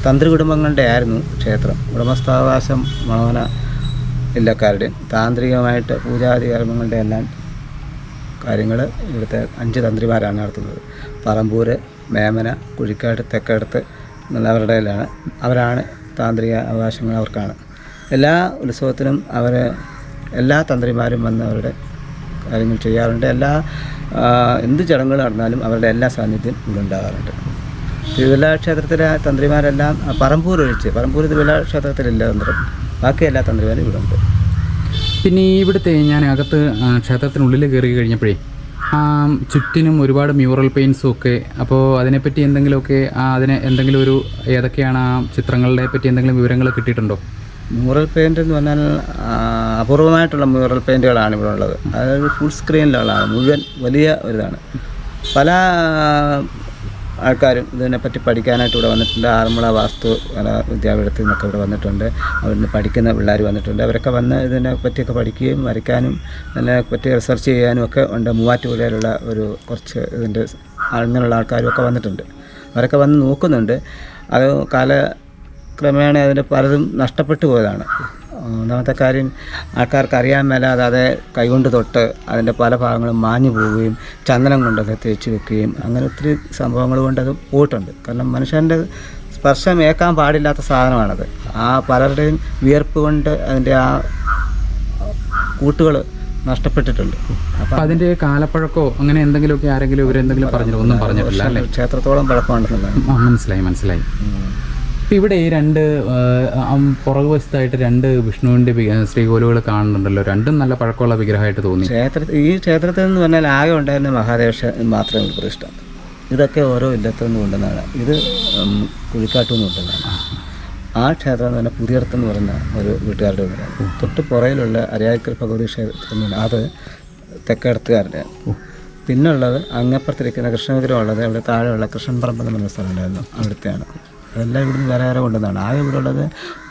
തന്ത്രി കുടുംബങ്ങളുടെ ആയിരുന്നു ക്ഷേത്രം. ഉടമസ്ഥാവകാശം മണവന ഇല്ലക്കാരുടെയും താന്ത്രികമായിട്ട് പൂജാതി കർമ്മങ്ങളുടെ എല്ലാം കാര്യങ്ങൾ ഇവിടുത്തെ അഞ്ച് തന്ത്രിമാരാണ് നടത്തുന്നത്. പറമ്പൂര് മേമന കുഴിക്കാട് തെക്കടുത്ത് എന്നുള്ളവരുടെ എല്ലാം അവരാണ് താന്ത്രിക അവകാശങ്ങൾ അവർക്കാണ്. എല്ലാ ഉത്സവത്തിനും അവർ എല്ലാ തന്ത്രിമാരും വന്ന് അവരുടെ കാര്യങ്ങൾ ചെയ്യാറുണ്ട്. എല്ലാ എന്ത് ചടങ്ങുകൾ നടന്നാലും അവരുടെ എല്ലാ സാന്നിധ്യം ഇവിടെ ഉണ്ടാകാറുണ്ട്. തിരുവല്ല ക്ഷേത്രത്തിലെ തന്ത്രിമാരെല്ലാം പറമ്പൂർ ഒഴിച്ച് പറമ്പൂർ തിരുവല്ല ക്ഷേത്രത്തിലില്ല തന്ത്രം. ബാക്കി എല്ലാ തന്ത്രിമാരും ഇവിടെ ഉണ്ട്. പിന്നെ ഇവിടുത്തെ ഞാൻ അകത്ത് ക്ഷേത്രത്തിനുള്ളിൽ കയറി കഴിഞ്ഞപ്പോഴേ ചുറ്റിനും ഒരുപാട് മ്യൂറൽ പെയിൻസും ഒക്കെ അപ്പോൾ അതിനെപ്പറ്റി എന്തെങ്കിലുമൊക്കെ അതിനെ എന്തെങ്കിലും ഒരു ഏതൊക്കെയാണ് ആ ചിത്രങ്ങളെ പറ്റി എന്തെങ്കിലും വിവരങ്ങൾ കിട്ടിയിട്ടുണ്ടോ? മ്യൂറൽ പെയിന്റ് എന്ന് പറഞ്ഞാൽ അപൂർവമായിട്ടുള്ള മ്യൂറൽ പെയിന്റുകളാണ് ഇവിടെ ഉള്ളത്. അതായത് ഫുൾ സ്ക്രീനിലുള്ളതാണ് മുഴുവൻ വലിയ ഒരിതാണ്. പല ആൾക്കാരും ഇതിനെപ്പറ്റി പഠിക്കാനായിട്ട് ഇവിടെ വന്നിട്ടുണ്ട്. ആറന്മുള വാസ്തു കല വിദ്യാപീഠത്തിൽ നിന്നൊക്കെ ഇവിടെ വന്നിട്ടുണ്ട്. അവിടുന്ന് പഠിക്കുന്ന പിള്ളേർ വന്നിട്ടുണ്ട്. അവരൊക്കെ വന്ന് ഇതിനെ പറ്റിയൊക്കെ പഠിക്കുകയും വരയ്ക്കാനും ഇതിനെ പറ്റി റിസർച്ച് ചെയ്യാനും ഒക്കെ ഉണ്ട്. മൂവാറ്റുപുഴയിലുള്ള ഒരു കുറച്ച് ഇതിന്റെ അങ്ങനെയുള്ള ആൾക്കാരും ഒക്കെ വന്നിട്ടുണ്ട്. അവരൊക്കെ വന്ന് നോക്കുന്നുണ്ട്. അത് കാല ക്രമേണ അതിന്റെ പലതും നഷ്ടപ്പെട്ടു പോയതാണ്. ഒന്നാമത്തെ കാര്യം ആൾക്കാർക്ക് അറിയാൻ മേലാതെ അത് കൈകൊണ്ട് തൊട്ട് അതിന്റെ പല ഭാഗങ്ങളും മാഞ്ഞു പോവുകയും ചന്ദനം കൊണ്ടൊക്കെ തേച്ച് വെക്കുകയും അങ്ങനെ ഒത്തിരി സംഭവങ്ങൾ കൊണ്ട് അത് പോയിട്ടുണ്ട്. കാരണം മനുഷ്യന്റെ സ്പർശം ഏക്കാൻ പാടില്ലാത്ത സാധനമാണത്. ആ പലരുടെയും വിയർപ്പ് കൊണ്ട് അതിന്റെ ആ കൂട്ടുകൾ നഷ്ടപ്പെട്ടിട്ടുണ്ട്. അപ്പം അതിന്റെ അതിന്റെ കാലപ്പഴക്കോ അങ്ങനെ എന്തെങ്കിലുമൊക്കെ ആരെങ്കിലും ഇവരെന്തെങ്കിലും പറഞ്ഞു ഒന്നും പറഞ്ഞിട്ടില്ല അല്ലേ? ക്ഷേത്രത്തോളം പഴക്കമുണ്ടെന്നുള്ളത് മനസ്സിലായി മനസ്സിലായി. ഇപ്പം ഇവിടെ ഈ രണ്ട് പുറകു വശത്തായിട്ട് രണ്ട് വിഷ്ണുവിന്റെ ശ്രീകോലുകൾ കാണുന്നുണ്ടല്ലോ. രണ്ടും നല്ല പഴക്കമുള്ള വിഗ്രഹമായിട്ട് തോന്നി. ക്ഷേത്രത്തിൽ ഈ ക്ഷേത്രത്തിൽ എന്ന് പറഞ്ഞാൽ ആകെ ഉണ്ടായിരുന്ന മഹാദേവക്ഷ മാത്രമേ ഉള്ളൂ ഇഷ്ടം ഇതൊക്കെ ഓരോ ഇല്ലത്തു നിന്നും കൊണ്ടുവന്നതാണ്. ഇത് കുഴിക്കാട്ടു നിന്ന് കൊണ്ടുവന്നതാണ്. ആ ക്ഷേത്രം എന്ന് പറഞ്ഞാൽ പുതിയർത്ത് എന്ന് പറയുന്ന ഒരു വീട്ടുകാരുടെ വീടാണ്. തൊട്ട് പുറയിലുള്ള അരയാക്കൽ ഭഗവതി ക്ഷേത്രം അത് തെക്കടത്തുകാരുടെ. പിന്നുള്ളത് അങ്ങപ്പുറത്തിരിക്കുന്ന കൃഷ്ണവിഗ്രഹം ഉള്ളത് അവിടെ താഴെയുള്ള കൃഷ്ണൻ പറമ്പ് എന്ന് പറഞ്ഞ സ്ഥലം ഉണ്ടായിരുന്നു അവിടുത്തെയാണ്. അതെല്ലാം ഇവിടുന്ന് വേറെ വേറെ കൊണ്ടുവന്നതാണ്. ആകെ ഇവിടെ ഉള്ളത്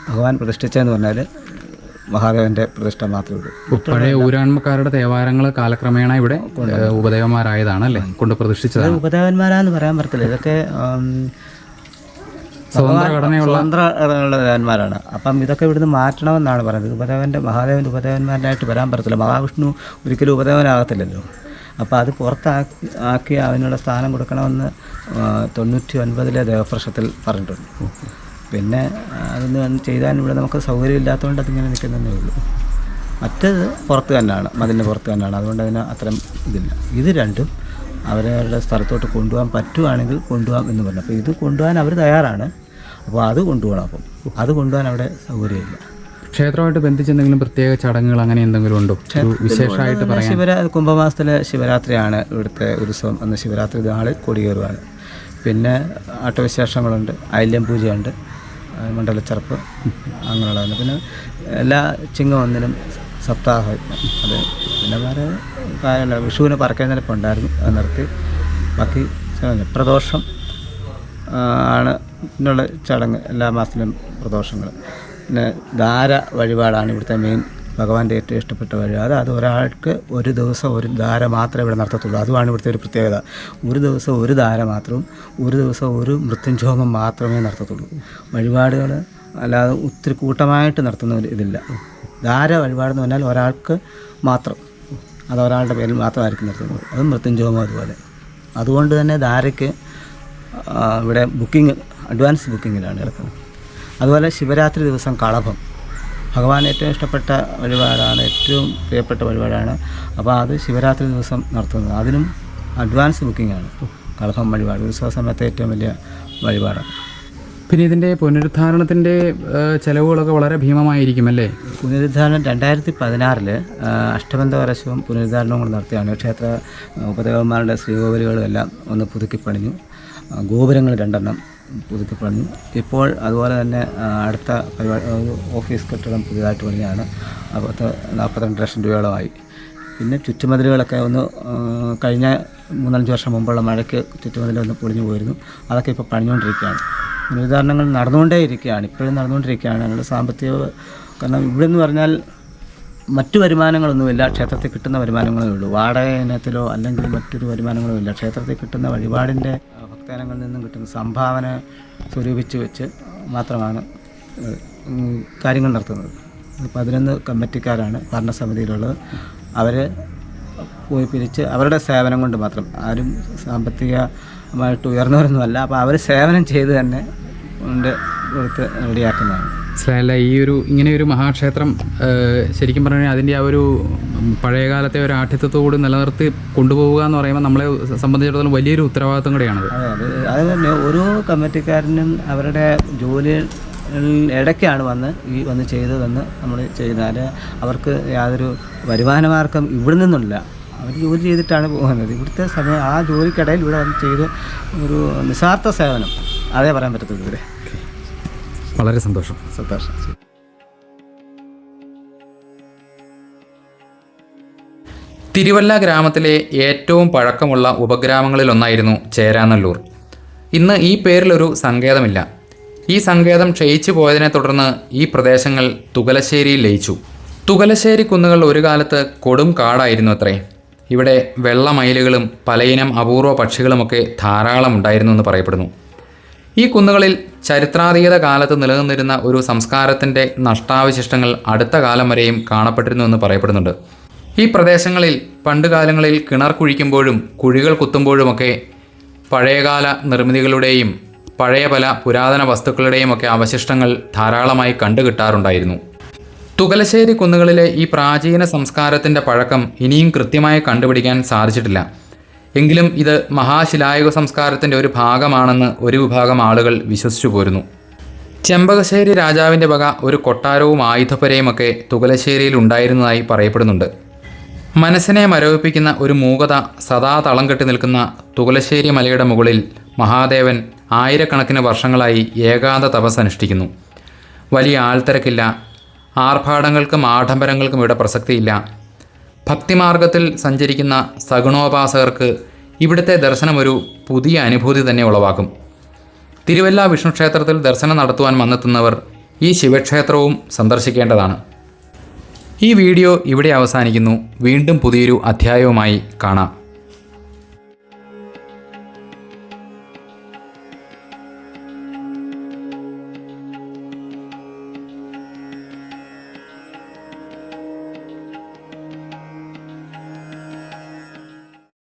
ഭഗവാൻ പ്രതിഷ്ഠിച്ചതെന്ന് പറഞ്ഞാൽ മഹാദേവന്റെ പ്രതിഷ്ഠ മാത്രമേ ഉള്ളൂ. പഴയ ഊരാൺമക്കാരുടെ ദേവാലയങ്ങൾ കാലക്രമേണ ഇവിടെ ഉപദേവന്മാരായതാണ് അല്ലേ? കൊണ്ട് പ്രതിഷ്ഠിച്ചത് ഉപദേവന്മാരാന്ന് പറയാൻ പറ്റത്തില്ല. ഇതൊക്കെ ഉം, സ്വതന്ത്ര ഘടനയുള്ള ദേവന്മാരാണ്. അപ്പം ഇതൊക്കെ ഇവിടുന്ന് മാറ്റണമെന്നാണ് പറയുന്നത്. ഉപദേവന്റെ മഹാദേവന്റെ ഉപദേവന്മാരായിട്ട് വരാൻ പറ്റത്തില്ല. മഹാവിഷ്ണു ഒരിക്കലും ഉപദേവനാകത്തില്ലല്ലോ. അപ്പോൾ അത് പുറത്താക്കി ആക്കി അതിനുള്ള സ്ഥാനം കൊടുക്കണമെന്ന് തൊണ്ണൂറ്റി ഒൻപതിലെ ദേവപ്രശ്നത്തിൽ പറഞ്ഞിട്ടുണ്ട്. പിന്നെ അതൊന്ന് ചെയ്താൽ ഇവിടെ നമുക്ക് സൗകര്യം ഇല്ലാത്തതുകൊണ്ട് അതിങ്ങനെ നിൽക്കുന്നതേ ഉള്ളൂ. മറ്റേത് പുറത്ത് തന്നെയാണ് മതിലിന്റെ പുറത്ത് തന്നെയാണ്. അതുകൊണ്ട് അതിന് അത്തരം ഇതില്ല. ഇത് രണ്ടും അവരവരുടെ സ്ഥലത്തോട്ട് കൊണ്ടുപോകാൻ പറ്റുവാണെങ്കിൽ കൊണ്ടുപോകാം എന്ന് പറഞ്ഞു. അപ്പോൾ ഇത് കൊണ്ടുപോകാൻ അവർ തയ്യാറാണ്. അപ്പോൾ അത് കൊണ്ടുപോകണം അപ്പം. അത് കൊണ്ടുപോകാൻ അവിടെ സൗകര്യമില്ല. ക്ഷേത്രമായിട്ട് ബന്ധിച്ച് എന്തെങ്കിലും പ്രത്യേക ചടങ്ങുകൾ അങ്ങനെ എന്തെങ്കിലും ഉണ്ടോ? വിശേഷമായിട്ട് പറയാം ശിവരാ കുംഭമാസത്തിലെ ശിവരാത്രിയാണ് ഇവിടുത്തെ ഉത്സവം. അന്ന് ശിവരാത്രി നാളിൽ കൊടിയേറുവാണ്. പിന്നെ ആട്ടവിശേഷങ്ങളുണ്ട് ഐല്യം പൂജയുണ്ട് മണ്ഡലച്ചെറുപ്പ് അങ്ങനെയുള്ളതാണ്. പിന്നെ എല്ലാ ചിങ്ങ ഒന്നിനും സപ്താഹം അത് പിന്നെ വേറെ കാര്യമില്ല. വിഷുവിന് പറക്കാൻ ഉണ്ടായിരുന്നു അത് നിർത്തി. ബാക്കി. പ്രദോഷം ആണ്. ഇന്നുള്ള ചടങ്ങ് എല്ലാ മാസത്തിലും പ്രദോഷങ്ങൾ. ധാര വഴിപാടാണ് ഇവിടുത്തെ മെയിൻ ഭഗവാന്റെ ഏറ്റവും ഇഷ്ടപ്പെട്ട വഴിപാട്. അത് ഒരാൾക്ക് ഒരു ദിവസം ഒരു ധാര മാത്രമേ ഇവിടെ നടത്തത്തുള്ളൂ. അതുമാണ് ഇവിടുത്തെ ഒരു പ്രത്യേകത. ഒരു ദിവസം ഒരു ധാര മാത്രവും ഒരു ദിവസം ഒരു മൃത്യുഞ്ജോമം മാത്രമേ നടത്തത്തുള്ളൂ. വഴിപാടുകൾ അല്ലാതെ ഒത്തിരി കൂട്ടമായിട്ട് നടത്തുന്ന ഒരു ഇതില്ല. ധാര വഴിപാടെന്ന് പറഞ്ഞാൽ ഒരാൾക്ക് മാത്രം. അത് ഒരാളുടെ പേരിൽ മാത്രമായിരിക്കും നടത്തുന്നത്. അത് മൃത്യുഞ്ജോമം അതുപോലെ. അതുകൊണ്ട് തന്നെ ധാരയ്ക്ക് ഇവിടെ ബുക്കിംഗ് അഡ്വാൻസ് ബുക്കിങ്ങിലാണ് കിടക്കുന്നത്. അതുപോലെ ശിവരാത്രി ദിവസം കളഭം. ഭഗവാൻ ഏറ്റവും ഇഷ്ടപ്പെട്ട വഴിപാടാണ് ഏറ്റവും പ്രിയപ്പെട്ട വഴിപാടാണ്. അപ്പോൾ അത് ശിവരാത്രി ദിവസം നടത്തുന്നത്. അതിനും അഡ്വാൻസ് ബുക്കിംഗാണ് കളഭം വഴിപാട്. ഉത്സവ സമയത്തെ ഏറ്റവും വലിയ വഴിപാടാണ്. പിന്നെ ഇതിന്റെ പുനരുദ്ധാരണത്തിന്റെ ചിലവുകളൊക്കെ വളരെ ഭീമമായിരിക്കും അല്ലേ? പുനരുദ്ധാരണം രണ്ടായിരത്തി പതിനാറിൽ അഷ്ടബന്ധവരശവും പുനരുദ്ധാരണവും കൂടെ നടത്തിയാണ്. ക്ഷേത്ര ഉപദേവന്മാരുടെ ശ്രീകോവിലുകളും എല്ലാം ഒന്ന് പുതുക്കിപ്പണിഞ്ഞു. പണിഞ്ഞു ഗോപുരങ്ങൾ രണ്ടെണ്ണം പുതുക്കിപ്പണിഞ്ഞു ഇപ്പോൾ അതുപോലെ തന്നെ അടുത്ത പരിപാടി ഓഫീസ് കെട്ടിടം പുതിയതായിട്ട് പണിയാണ്. പത്ത് നാൽപ്പത്തിരണ്ട് ലക്ഷം രൂപയോളമായി. പിന്നെ ചുറ്റുമതിലുകളൊക്കെ ഒന്ന് കഴിഞ്ഞ മൂന്നഞ്ച് വർഷം മുമ്പുള്ള മഴയ്ക്ക് ചുറ്റുമതിലൊന്ന് പൊളിഞ്ഞു പോയിരുന്നു. അതൊക്കെ ഇപ്പോൾ പണിഞ്ഞുകൊണ്ടിരിക്കുകയാണ്. പുനരുദ്ധാരണങ്ങൾ നടന്നുകൊണ്ടേ ഇരിക്കുകയാണ് ഇപ്പോഴും നടന്നുകൊണ്ടിരിക്കുകയാണ്. ഞങ്ങളുടെ സാമ്പത്തിക കാരണം ഇവിടെ എന്ന് പറഞ്ഞാൽ മറ്റു വരുമാനങ്ങളൊന്നുമില്ല. ക്ഷേത്രത്തിൽ കിട്ടുന്ന വരുമാനങ്ങളേ ഉള്ളൂ. വാടക ഇനത്തിലോ അല്ലെങ്കിൽ മറ്റൊരു വരുമാനങ്ങളോ ഇല്ല. ക്ഷേത്രത്തിൽ കിട്ടുന്ന വഴിപാടിന്റെ ഭക്തജനങ്ങളിൽ നിന്നും കിട്ടുന്ന സംഭാവന സ്വരൂപിച്ച് വെച്ച് മാത്രമാണ് കാര്യങ്ങൾ നടത്തുന്നത്. പതിനൊന്ന് കമ്മിറ്റിക്കാരാണ് ഭരണസമിതിയിലുള്ളത്. അവർ പോയി പിരിച്ച് അവരുടെ സേവനം കൊണ്ട് മാത്രം. ആരും സാമ്പത്തികമായിട്ട് ഉയർന്നവരൊന്നുമല്ല. അപ്പോൾ അവർ സേവനം ചെയ്ത് തന്നെ കൊണ്ട് കൊടുത്ത് റെഡിയാക്കുന്നതാണ്. മനസ്സിലായല്ല. ഈ ഒരു ഇങ്ങനെ ഒരു മഹാക്ഷേത്രം ശരിക്കും പറഞ്ഞാൽ അതിന്റെ ആ ഒരു പഴയകാലത്തെ ഒരു ആഠ്യത്വത്തോട് നിലനിർത്തി കൊണ്ടുപോവുക എന്ന് പറയുമ്പോൾ നമ്മളെ സംബന്ധിച്ചിടത്തോളം വലിയൊരു ഉത്തരവാദിത്വം കൂടെയാണ് അതെ തന്നെ ഓരോ കമ്മിറ്റിക്കാരനും അവരുടെ ജോലി ഇടയ്ക്കാണ് വന്ന് ഈ വന്ന് ചെയ്തതെന്ന് നമ്മൾ ചെയ്താൽ അവർക്ക് യാതൊരു വരുമാന മാർഗം ഇവിടെ നിന്നില്ല അവർ ജോലി ചെയ്തിട്ടാണ് പോകുന്നത്. ഇവിടുത്തെ സമയം ആ ജോലിക്കിടയിൽ ഇവിടെ വന്ന് ചെയ്ത് ഒരു നിസ്വാർത്ഥ സേവനം. അതേ പറയാൻ പറ്റത്തുള്ളൂ ഇവിടെ. വളരെ സന്തോഷം. സന്തോഷം. തിരുവല്ല ഗ്രാമത്തിലെ ഏറ്റവും പഴക്കമുള്ള ഉപഗ്രാമങ്ങളിലൊന്നായിരുന്നു ചേരാനല്ലൂർ. ഇന്ന് ഈ പേരിലൊരു സങ്കേതമില്ല. ഈ സങ്കേതം ക്ഷയിച്ചു പോയതിനെ തുടർന്ന് ഈ പ്രദേശങ്ങൾ തുകലശ്ശേരിയിൽ ലയിച്ചു. തുകലശ്ശേരി കുന്നുകൾ ഒരു കാലത്ത് കൊടും കാടായിരുന്നു അത്രേ. ഇവിടെ വെള്ളമയിലുകളും പലയിനം അപൂർവ പക്ഷികളുമൊക്കെ ധാരാളം ഉണ്ടായിരുന്നു എന്ന് പറയപ്പെടുന്നു. ഈ കുന്നുകളിൽ ചരിത്രാതീത കാലത്ത് നിലനിന്നിരുന്ന ഒരു സംസ്കാരത്തിന്റെ നഷ്ടാവശിഷ്ടങ്ങൾ അടുത്ത കാലം വരെയും കാണപ്പെട്ടിരുന്നു എന്ന് പറയപ്പെടുന്നുണ്ട്. ഈ പ്രദേശങ്ങളിൽ പണ്ടുകാലങ്ങളിൽ കിണർ കുഴിക്കുമ്പോഴും കുഴികൾ കുത്തുമ്പോഴുമൊക്കെ പഴയകാല നിർമ്മിതികളുടെയും പഴയ പല പുരാതന വസ്തുക്കളുടെയും ഒക്കെ അവശിഷ്ടങ്ങൾ ധാരാളമായി കണ്ടുകിട്ടാറുണ്ടായിരുന്നു തുകലശ്ശേരി കുന്നുകളിലെ ഈ പ്രാചീന സംസ്കാരത്തിന്റെ പഴക്കം ഇനിയും കൃത്യമായി കണ്ടുപിടിക്കാൻ സാധിച്ചിട്ടില്ല. എങ്കിലും ഇത് മഹാശിലായുഗ സംസ്കാരത്തിന്റെ ഒരു ഭാഗമാണെന്ന് ഒരു വിഭാഗം ആളുകൾ വിശ്വസിച്ചു പോരുന്നു. ചെമ്പകശ്ശേരി രാജാവിന്റെ വക ഒരു കൊട്ടാരവും ആയുധപ്പുരയുമൊക്കെ തുകലശ്ശേരിയിൽ ഉണ്ടായിരുന്നതായി പറയപ്പെടുന്നുണ്ട്. മനസ്സിനെ മരവിപ്പിക്കുന്ന ഒരു മൂകത സദാ തളം കെട്ടി നിൽക്കുന്ന തുകലശ്ശേരി മലയുടെ മുകളിൽ മഹാദേവൻ ആയിരക്കണക്കിന് വർഷങ്ങളായി ഏകാന്ത തപസ് അനുഷ്ഠിക്കുന്നു. വലിയ ആൾത്തിരക്കില്ല ആർഭാടങ്ങൾക്കും ആഡംബരങ്ങൾക്കും ഇവിടെ പ്രസക്തിയില്ല. ഭക്തിമാർഗത്തിൽ സഞ്ചരിക്കുന്ന സഗുണോപാസകർക്ക് ഇവിടുത്തെ ദർശനം ഒരു പുതിയ അനുഭൂതി തന്നെ ഉളവാക്കും. തിരുവല്ല വിഷ്ണു ക്ഷേത്രത്തിൽ ദർശനം നടത്തുവാൻ വന്നെത്തുന്നവർ ഈ ശിവക്ഷേത്രവും സന്ദർശിക്കേണ്ടതാണ്. ഈ വീഡിയോ ഇവിടെ അവസാനിക്കുന്നു. വീണ്ടും പുതിയൊരു അധ്യായവുമായി കാണാം.